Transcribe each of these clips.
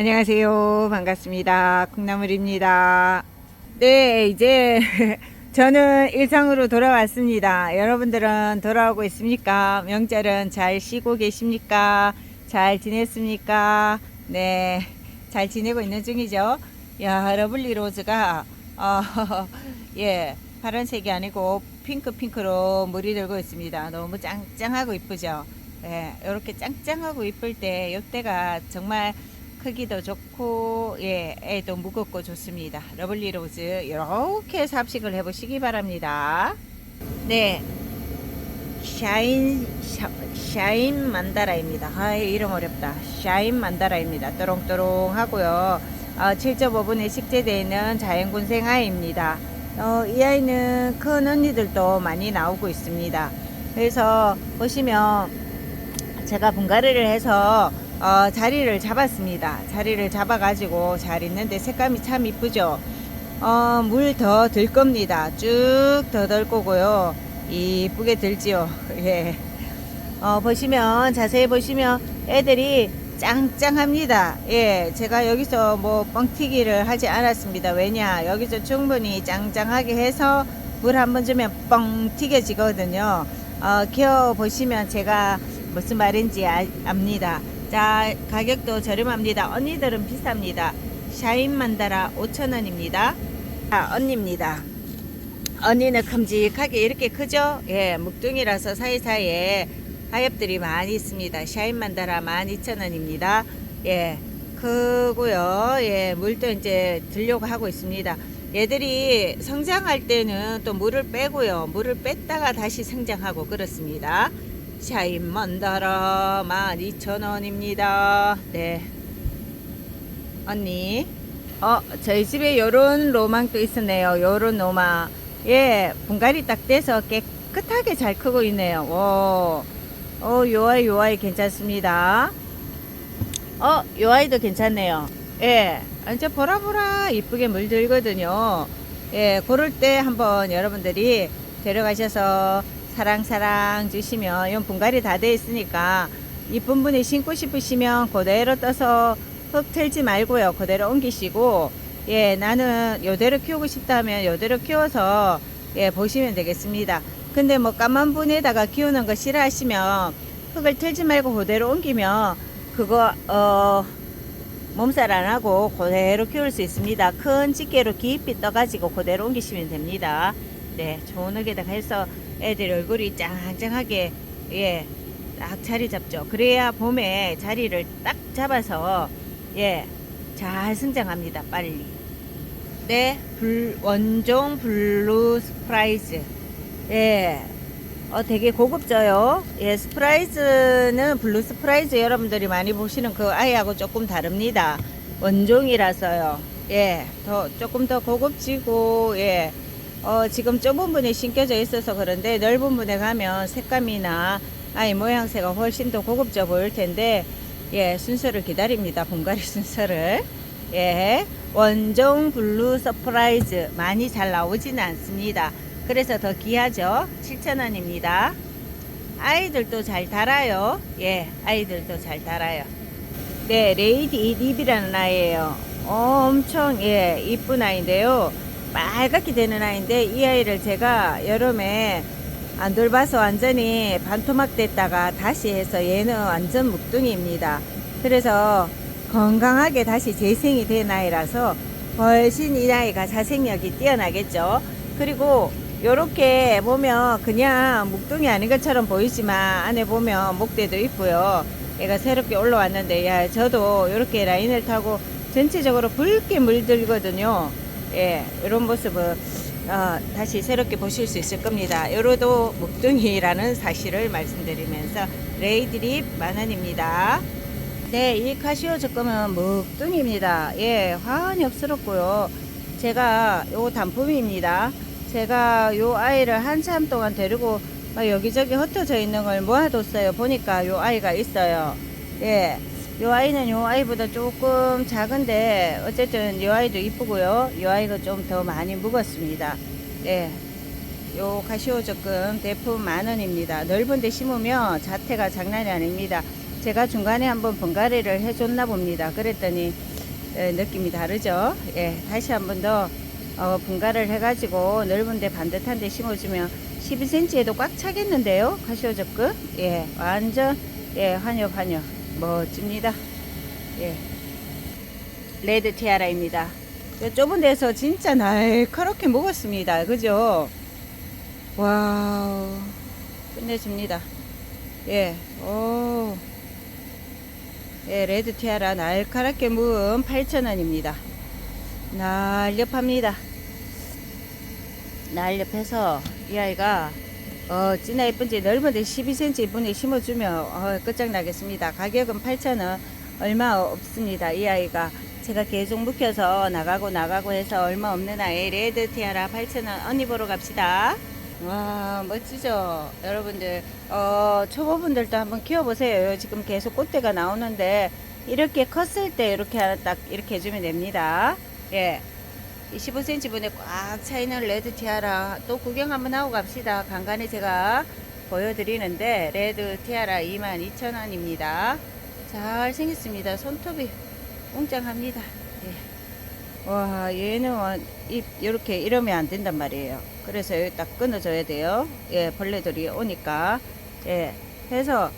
안녕하세요. 반갑습니다. 콩나물입니다. 네, 이제 저는 일상으로 돌아왔습니다. 여러분들은 돌아오고 있습니까? 명절은 잘 쉬고 계십니까? 잘 지냈습니까? 네, 잘 지내고 있는 중이죠. 야, 러블리 로즈가 어, 예, 파란색이 아니고 핑크 핑크로 물이 들고 있습니다. 너무 짱짱하고 이쁘죠? 예, 이렇게 짱짱하고 이쁠 때 이때가 정말 크기도 좋고 예, 애도 무겁고 좋습니다. 러블리 로즈 이렇게 삽식을 해보시기 바랍니다. 네, 샤인 샤, 샤인 만다라입니다. 아 이름 어렵다. 샤인 만다라입니다. 또롱또롱 하고요. 어, 7.5분에 식재되어 있는 자연군 생 아이입니다. 어, 이 아이는 큰 언니들도 많이 나오고 있습니다. 그래서 보시면 제가 분갈이를 해서 어, 자리를 잡았습니다. 자리를 잡아가지고 잘 있는데 색감이 참 이쁘죠. 어, 물 더 들 겁니다. 쭉더들 거고요. 이쁘게 들지요. 예. 어, 보시면 자세히 보시면 애들이 짱짱합니다. 예, 제가 여기서 뭐 뻥튀기를 하지 않았습니다. 왜냐, 여기서 충분히 짱짱하게 해서 물 한 번 주면 뻥 튀겨지거든요. 어, 키워 보시면 제가 무슨 말인지 아, 압니다. 자, 가격도 저렴합니다. 언니들은 비쌉니다. 샤인 만다라 5,000원입니다. 아, 언니입니다. 언니는 큼직하게 이렇게 크죠? 예, 묵둥이라서 사이사이에 하엽들이 많이 있습니다. 샤인 만다라 12,000원입니다. 예, 크고요. 예, 물도 이제 들려고 하고 있습니다. 얘들이 성장할 때는 또 물을 빼고요. 물을 뺐다가 다시 성장하고 그렇습니다. 샤인 만다라 12,000원입니다. 네. 언니. 어, 저희 집에 요런 로망도 있었네요. 요런 로망. 예, 분갈이 딱 돼서 깨끗하게 잘 크고 있네요. 오, 어, 요 아이, 요 아이 괜찮습니다. 어, 요 아이도 괜찮네요. 예, 이제 보라보라 이쁘게 물들거든요. 예, 그럴 때 한번 여러분들이 데려가셔서 사랑사랑 주시면 이건 분갈이 다 돼 있으니까 이쁜 분이 신고 싶으시면 그대로 떠서 흙 틀지 말고요. 그대로 옮기시고 예, 나는 요대로 키우고 싶다면 요대로 키워서 예, 보시면 되겠습니다. 근데 뭐 까만 분에다가 키우는 거 싫어하시면 흙을 틀지 말고 그대로 옮기면 그거 어 몸살 안 하고 그대로 키울 수 있습니다. 큰 집게로 깊이 떠가지고 그대로 옮기시면 됩니다. 네, 좋은 흙에다가 해서 애들 얼굴이 짱짱하게 예, 딱 자리 잡죠. 그래야 봄에 자리를 딱 잡아서 예, 잘 성장합니다. 빨리. 네, 불, 원종 블루 스프라이즈. 예, 어, 되게 고급져요. 예, 스프라이즈는 블루 스프라이즈 여러분들이 많이 보시는 그 아이하고 조금 다릅니다. 원종이라서요. 예, 더, 조금 더 고급지고, 예, 어, 지금 좁은 분에 심겨져 있어서 그런데 넓은 분에 가면 색감이나 아이 모양새가 훨씬 더 고급져 보일 텐데, 예, 순서를 기다립니다. 분갈이 순서를. 예, 원종 블루 서프라이즈 많이 잘 나오지는 않습니다. 그래서 더 귀하죠. 7,000원입니다. 아이들도 잘 달아요. 예, 아이들도 잘 달아요. 네, 레이디 립이라는 아이예요. 어, 엄청 예, 이쁜 아이인데요. 빨갛게 되는 아이인데 이 아이를 제가 여름에 안 돌봐서 완전히 반토막 됐다가 다시 해서 얘는 완전 묵둥이입니다. 그래서 건강하게 다시 재생이 된 아이라서 훨씬 이 아이가 자생력이 뛰어나겠죠. 그리고 요렇게 보면 그냥 묵둥이 아닌 것처럼 보이지만 안에 보면 목대도 있고요. 얘가 새롭게 올라왔는데 야 저도 이렇게 라인을 타고 전체적으로 붉게 물들거든요. 예, 이런 모습을 어, 다시 새롭게 보실 수 있을 겁니다. 요로도 묵둥이라는 사실을 말씀드리면서 레이드립 만원입니다. 네, 이 카시오 적금은 묵둥입니다. 예, 화환이 없스럽고요. 제가 요 단품입니다. 제가 요 아이를 한참 동안 데리고 막 여기저기 흩어져 있는 걸 모아뒀어요. 보니까 요 아이가 있어요. 예. 요 아이는 요 아이보다 조금 작은데 어쨌든 요 아이도 이쁘고요. 요 아이가 좀 더 많이 묵었습니다. 예. 요 카시오 적금 대품 만 원입니다. 넓은 데 심으면 자태가 장난이 아닙니다. 제가 중간에 한번 번갈이를 해줬나 봅니다. 그랬더니 예, 느낌이 다르죠. 예, 다시 한번 더 어, 분갈을 해가지고 넓은데 반듯한데 심어주면 12cm에도 꽉 차겠는데요. 카시오 접근. 예, 완전 예 환엽 환엽 멋집니다. 예, 레드 티아라입니다. 요 좁은 데서 진짜 날카롭게 먹었습니다. 그죠? 와우 끝내줍니다. 예, 오. 예, 레드 티아라 날카롭게 무은 8,000원입니다. 날렵합니다. 날렵해서 이 아이가 어, 진짜 예쁜지 넓은데 12cm 이분에 심어주면 어, 끝장나겠습니다. 가격은 8,000원 얼마 없습니다. 이 아이가 제가 계속 묵혀서 나가고 나가고 해서 얼마 없는 아이 레드 티아라 8,000원 언니 보러 갑시다. 와 멋지죠 여러분들 어 초보분들도 한번 키워보세요 지금 계속 꽃대가 나오는데 이렇게 컸을 때 이렇게 하나 딱 이렇게 해주면 됩니다 예 25cm 분에 꽉 차있는 레드 티아라 또 구경 한번 하고 갑시다. 간간히 제가 보여드리는데 레드 티아라 22,000원입니다. 잘 생겼습니다. 손톱이 웅장합니다. 예. 와 얘는 완- 이 이렇게 이러면 안 된단 말이에요. 그래서 여기 딱 끊어줘야 돼요. 예 벌레들이 오니까. 예 해서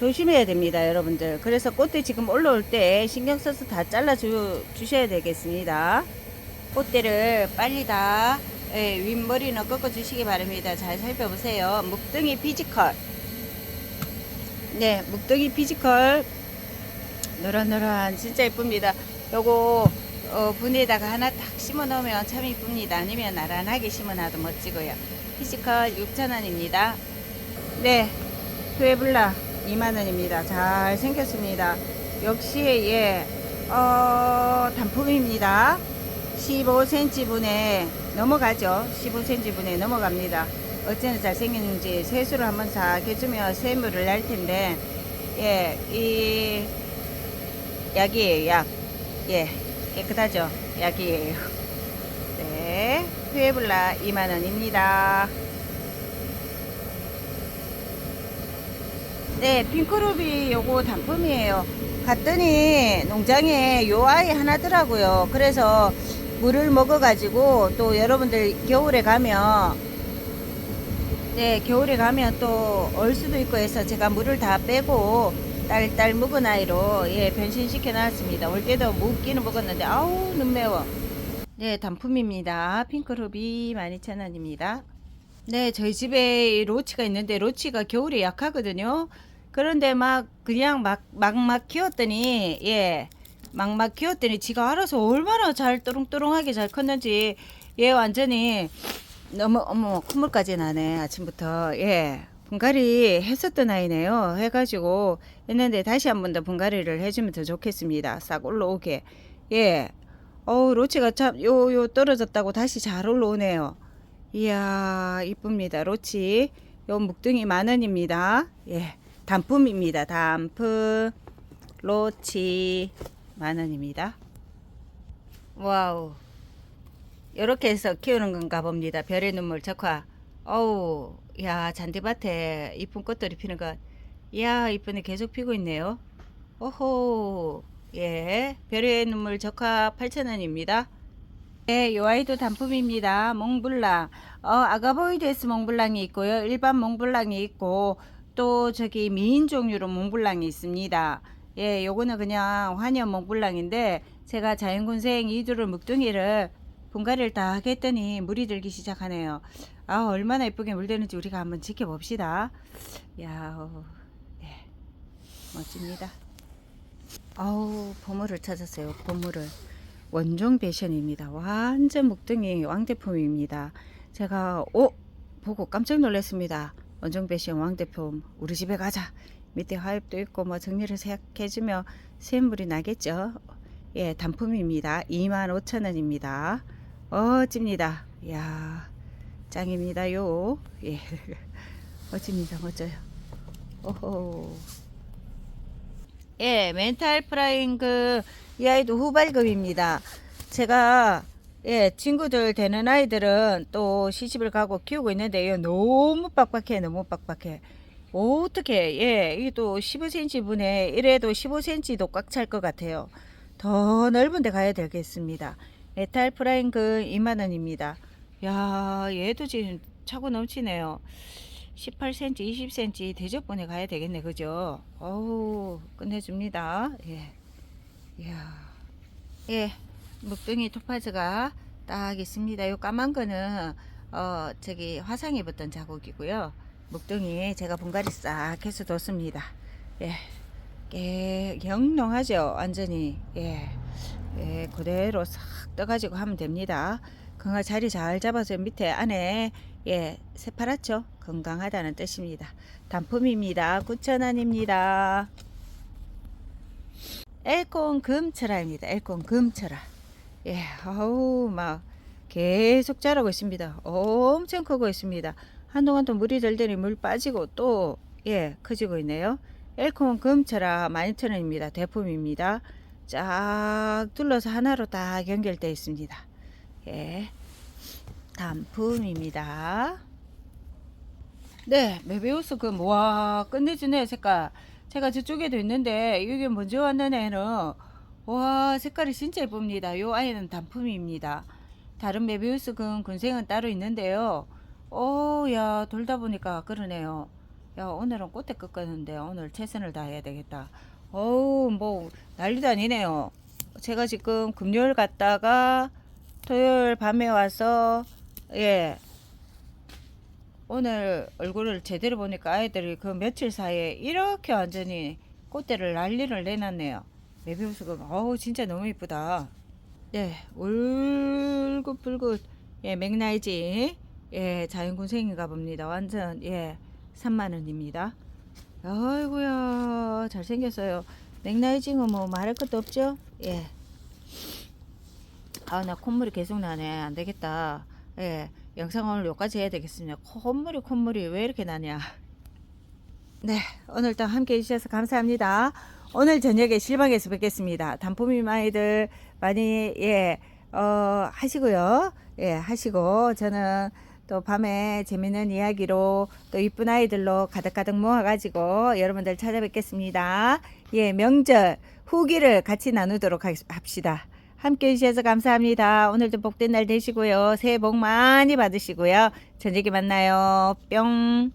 조심해야 됩니다 여러분들. 그래서 꽃대 지금 올라올 때 신경 써서 다 잘라 주, 주셔야 되겠습니다. 꽃대를 빨리 다 예, 윗머리는 꺾어 주시기 바랍니다. 잘 살펴보세요. 묵등이 피지컬. 네 묵등이 피지컬. 노란노란 진짜 예쁩니다. 요거 어, 분에다가 하나 딱 심어 놓으면 참 이쁩니다. 아니면 나란하게 심어 놔도 멋지고요. 피지컬 6,000원입니다. 네, 트웨블라 2만원입니다. 잘 생겼습니다. 역시, 예, 어, 단품입니다. 15cm 분에 넘어가죠. 15cm 분에 넘어갑니다. 어째나 잘 생겼는지 세수를 한번 싹 해주면 세물을 날 텐데, 예, 이, 약이에요, 약. 예, 깨끗하죠? 약이에요. 네, 휘에블라 2만원입니다. 네, 핑크루비 요거 단품이에요. 갔더니 농장에 요 아이 하나더라고요. 그래서 물을 먹어가지고 또 여러분들 겨울에 가면 네, 겨울에 가면 또 얼 수도 있고 해서 제가 물을 다 빼고 딸딸 묵은 아이로 예, 변신시켜 놨습니다. 올 때도 묵기는 먹었는데 아우 눈 매워. 네, 단품입니다. 핑크루비 12,000원입니다. 네, 저희 집에 이 로치가 있는데 로치가 겨울에 약하거든요. 그런데 막 그냥 막 막 막 키웠더니 예. 막 막 키웠더니 지가 알아서 얼마나 잘 또롱또롱하게 잘 컸는지 얘 완전히 너무 어머 콧물까지 나네 아침부터. 예 분갈이 했었던 아이네요. 해가지고 했는데 다시 한 번 더 분갈이를 해주면 더 좋겠습니다. 싹 올라오게. 예. 어우 로치가 참 요요 떨어졌다고 다시 잘 올라오네요 이야 이쁩니다 로치 요 묵등이 만원입니다 예 단품입니다 단품 로치 만원입니다 와우 이렇게 해서 키우는 건가 봅니다. 별의 눈물 적화. 어우, 야, 잔디밭에 이쁜 꽃들이 피는 것. 이야, 이쁜데 계속 피고 있네요. 오호, 예, 별의 눈물 적화 8,000원입니다. 네, 요 아이도 단품입니다. 몽블랑. 어, 아가보이데스 몽블랑이 있고요. 일반 몽블랑이 있고, 또 저기 미인 종류로 몽블랑이 있습니다. 예, 요거는 그냥 환연 몽블랑인데, 제가 자연군생 이두를 묵둥이를 분갈이를 다 하겠더니 물이 들기 시작하네요. 아, 얼마나 예쁘게 물드는지 우리가 한번 지켜봅시다. 야, 어, 예, 멋집니다. 아우, 보물을 찾았어요. 보물을. 원종 배션입니다. 완전 목등이 왕대품입니다. 제가 오 보고 깜짝 놀랐습니다. 원종 배션 왕대품 우리 집에 가자. 밑에 화엽도 있고 뭐 정리를 해주면 샘물이 나겠죠. 예, 단품입니다. 25,000원입니다. 멋집니다. 이야, 짱입니다요. 예, 멋집니다. 멋져요. 오호. 예, 멘탈 프라잉 이 아이도 후발급입니다. 제가 예, 친구들 되는 아이들은 또 시집을 가고 키우고 있는데 요 너무 빡빡해. 너무 빡빡해. 어떻게 예 이게 또 15cm 분에 이래도 15cm도 꽉 찰 것 같아요. 더 넓은 데 가야 되겠습니다. 메탈 프라잉금 2만원입니다. 야 얘도 지금 차고 넘치네요. 18cm, 20cm 대접분에 가야 되겠네, 그죠? 어우, 끝내줍니다. 예. 이야. 예, 묵둥이 토파즈가 딱 있습니다. 요 까만 거는, 어, 저기 화상에 붙던 자국이고요. 묵둥이 제가 분갈이 싹 해서 뒀습니다. 예. 예, 영롱하죠, 완전히. 예. 예, 그대로 싹 떠가지고 하면 됩니다. 건강 자리 잘 잡아서 밑에 안에 예, 새파랗죠? 건강하다는 뜻입니다. 단품입니다. 9,000원입니다. 엘콘 금철아입니다. 엘콘 금철아. 예, 어우, 막 계속 자라고 있습니다. 엄청 크고 있습니다. 한동안 또 물이 들더니 물 빠지고 또, 예, 커지고 있네요. 엘콘 금철아 12,000원입니다. 대품입니다. 쫙 둘러서 하나로 다 연결되어 있습니다. 예. 단품입니다. 네, 메비우스 그 와 끝내주네 색깔. 제가 저쪽에도 있는데 이게 먼저 왔는 애는 와 색깔이 진짜 예쁩니다. 요 아이는 단품입니다. 다른 메비우스 금 군생은 따로 있는데요. 오 야 돌다 보니까 그러네요. 야 오늘은 꽃대 꺾었는데 오늘 최선을 다해야 되겠다. 어우 뭐 난리도 아니네요. 제가 지금 금요일 갔다가 토요일 밤에 와서 예 오늘 얼굴을 제대로 보니까 아이들이 그 며칠 사이에 이렇게 완전히 꽃대를 난리를 내놨네요. 메비우스가 어우 진짜 너무 이쁘다. 네 울긋불긋 예 맥나이지 예 자연군생인가 봅니다. 완전 예 3만 원입니다. 아이고야 잘생겼어요. 맥나이징은 뭐 말할 것도 없죠. 예. 아 나 콧물이 계속 나네 안 되겠다. 예 영상 오늘 여기까지 해야 되겠습니다. 콧물이 콧물이 왜 이렇게 나냐. 네 오늘도 함께 해주셔서 감사합니다. 오늘 저녁에 실방에서 뵙겠습니다. 단품이 아이들 많이 예 어, 하시고요. 예 하시고 저는 또 밤에 재밌는 이야기로 또 이쁜 아이들로 가득가득 모아가지고 여러분들 찾아뵙겠습니다. 예, 명절 후기를 같이 나누도록 하- 합시다. 함께 해주셔서 감사합니다. 오늘도 복된 날 되시고요. 새해 복 많이 받으시고요. 저녁에 만나요. 뿅.